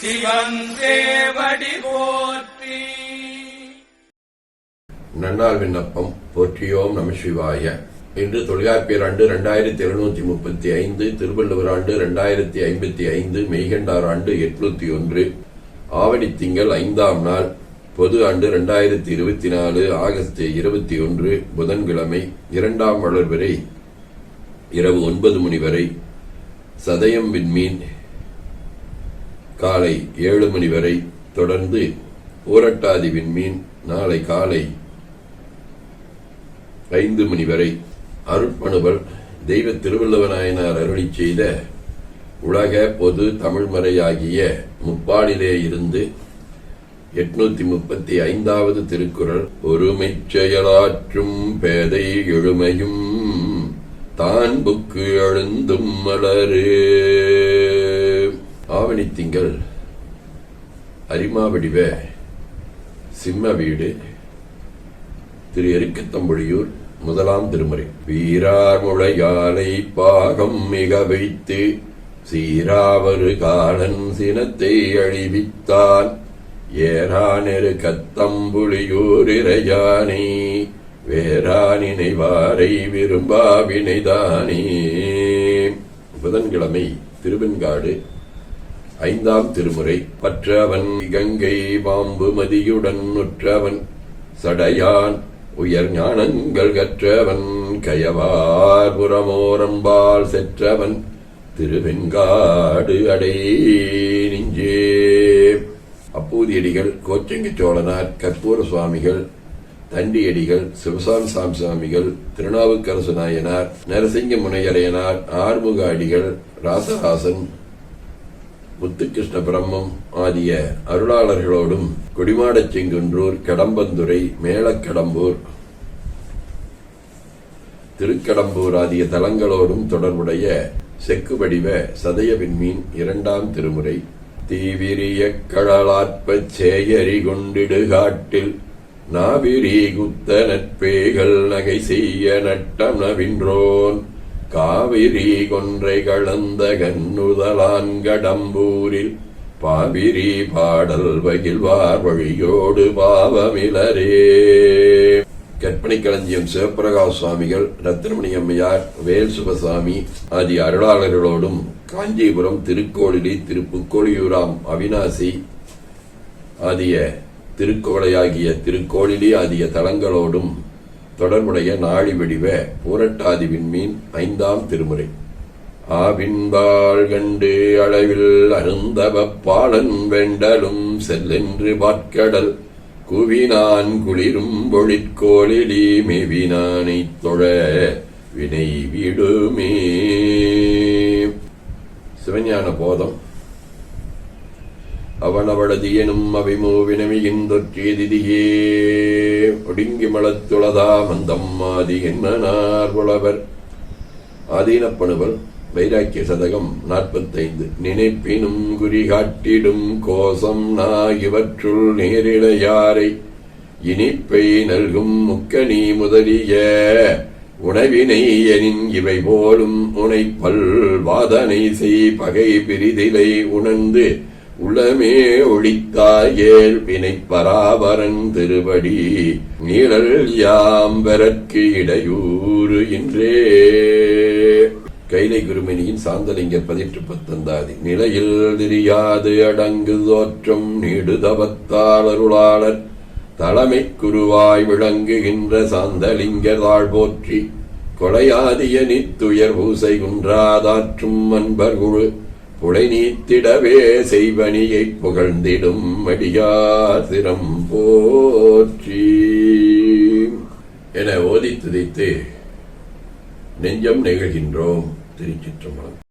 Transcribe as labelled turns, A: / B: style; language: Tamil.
A: சிவன் போற்றி.
B: நன்னாள் விண்ணப்பம் போற்றியோம் நம சிவாய. இன்று தொல்காப்பியர் ஆண்டு இரண்டாயிரத்தி எழுநூத்தி முப்பத்தி ஐந்து திருவள்ளுவர் ஆண்டு இரண்டாயிரத்தி ஐம்பத்தி ஐந்து மெய்கண்டார் ஆண்டு எட்நூத்தி ஒன்று ஆவணி திங்கள் ஐந்தாம் நாள் பொது ஆண்டு இரண்டாயிரத்தி இருபத்தி நாலு ஆகஸ்ட் இருபத்தி ஒன்று புதன்கிழமை இரண்டாம் வளர்வரை இரவு ஒன்பது மணி வரை சதயம் விண்மீன் காலை ஏழு மணி வரை தொடர்ந்து ஊரட்டாதி விண்மீன் நாளை காலை ஐந்து மணி வரை அருட்பணுவல் தெய்வ திருவள்ளுவநாயனார் அருளி செய்த உலக பொது தமிழ்மறையாகிய முப்பாடிலே இருந்து எட்நூத்தி முப்பத்தி ஐந்தாவது திருக்குறள் ஒருமை செயலாற்றும் பேதை எழுமையும் தான் புக்கு எழுந்தும் மலரு. ஆவணி திங்கள் அரிமாவடிவ சிம்ம வீடு திரு எருக்கத்தம்பொழியூர் முதலாம் திருமுறை. வீரார் முளையாலை பாகம் மிக வைத்து சீராவரு காலன் சினத்தை அழிவித்தான் ஏரானெரு கத்தம்புலியூர் இறையானே வேறா நினைவாரை விரும்பாவினைதானே புதன்கிழமை திருவெண்காடு ஐந்தாம் திருமுறை. பற்றவன் கங்கை பாம்பு மதியுடன் உற்றவன் சடையான் உயர் ஞானங்கள் கற்றவன் கயவார் புறமோரம்பால் செற்றவன் திருவெண்காடு அடை நெஞ்சே அப்பூதியடிகள் கோச்சங்கி சோழனார் கற்பூர சுவாமிகள் தண்டியடிகள் சிவசாமி சாமி சுவாமிகள் திருநாவுக்கரசு நாயனார் நரசிங்க முனையரையனார் ஆறுமுக அடிகள் ராசராசன் முத்துகிருஷ்ண பிரம்மம் ஆகிய அருளாளர்களோடும் கொடிமாடச் செங்குன்றூர் கடம்பந்துறை மேலக்கடம்பூர் திருக்கடம்பூர் ஆகிய தலங்களோடும் தொடர்புடைய செக்கு வடிவ சதய விண்மீன் இரண்டாம் திருமுறை. தீவிரிய கடலாற்பச் சேயரி கொண்டிடு காட்டில் நாவிரி குத்த நட்பேகள் நகை செய்ய நட்டம் நவின்றோன் காவிரி கொன்றை கலந்த கண்ணுதலான் கடம்பூரில் பாவிரி பாடல் பகிழ்வார் வழியோடு பாவமிலரே. கற்பனை களஞ்சியம் சிவபிரகாஷ் சுவாமிகள் ரத்னமணி அம்மையார் வேல் சுபசாமி ஆதி அருளாளர்களோடும் காஞ்சிபுரம் திருக்கோளிலி திருப்புக்கோளியூராம் அவினாசி ஆகிய திருக்கோளையாகிய திருக்கோளிலி ஆகிய தலங்களோடும் தொடர்புடைய நாழி வடிவ பூரட்டாதி விண்மீன் ஐந்தாம் திருமுறை. ஆவின்பால் கண்டு அளவில் அருந்தவப்பாளன் வெண்டலும் செல்லென்று பாட்கடல் குவினான் குளிரும் பொழிற்கோளிலி மேவினானைத் தொழ வினை விடுமே. சிவஞான போதம். அவனவளது எனும் அவைமூவினமிகின்றொற்றியதிதியே ஒடுங்கி மலத்துளதா மந்தம் ஆதி என்னார் புலவர் ஆதீனப்பணுவல் வைராக்கிய சதகம் நாற்பத்தைந்து. நினைப்பினும் குறி காட்டிடும் கோசம் நா இவற்றுள் நேரிழையாரை இனிப்பை நல்கும் முக்கணி முதலிய உணவினை எனின் இவை போலும் உனைப்பல் வாதனை செய் பகை பிரிதிலை உணர்ந்து உளமே ஒழித்தாயேல் வினைப்பராபரன் பராபரன் திருபடி நீழல் யாம்பரற்கு இடையூறு என்றே கைலை குருமணியின் சாந்தலிங்கர் பதிற்று பத்தந்தாதி நிலையில் திரியாது அடங்கு தோற்றம் நீடுதவத்தாளருளாளர் தலைமை குருவாய் விளங்குகின்ற சாந்தலிங்கர் தாழ் போற்றி கொலையாதிய நித்துயர் பூசை குன்றாதாற்றும் அன்பர் குழு. புலை நீத்திடவே செய்வனியை புகழ்ந்திடும் அடியார் போற்றி. என ஓதி துதித்து நெஞ்சம் நெகிழ்கின்றோம் திருச்சிற்றம்பலம்.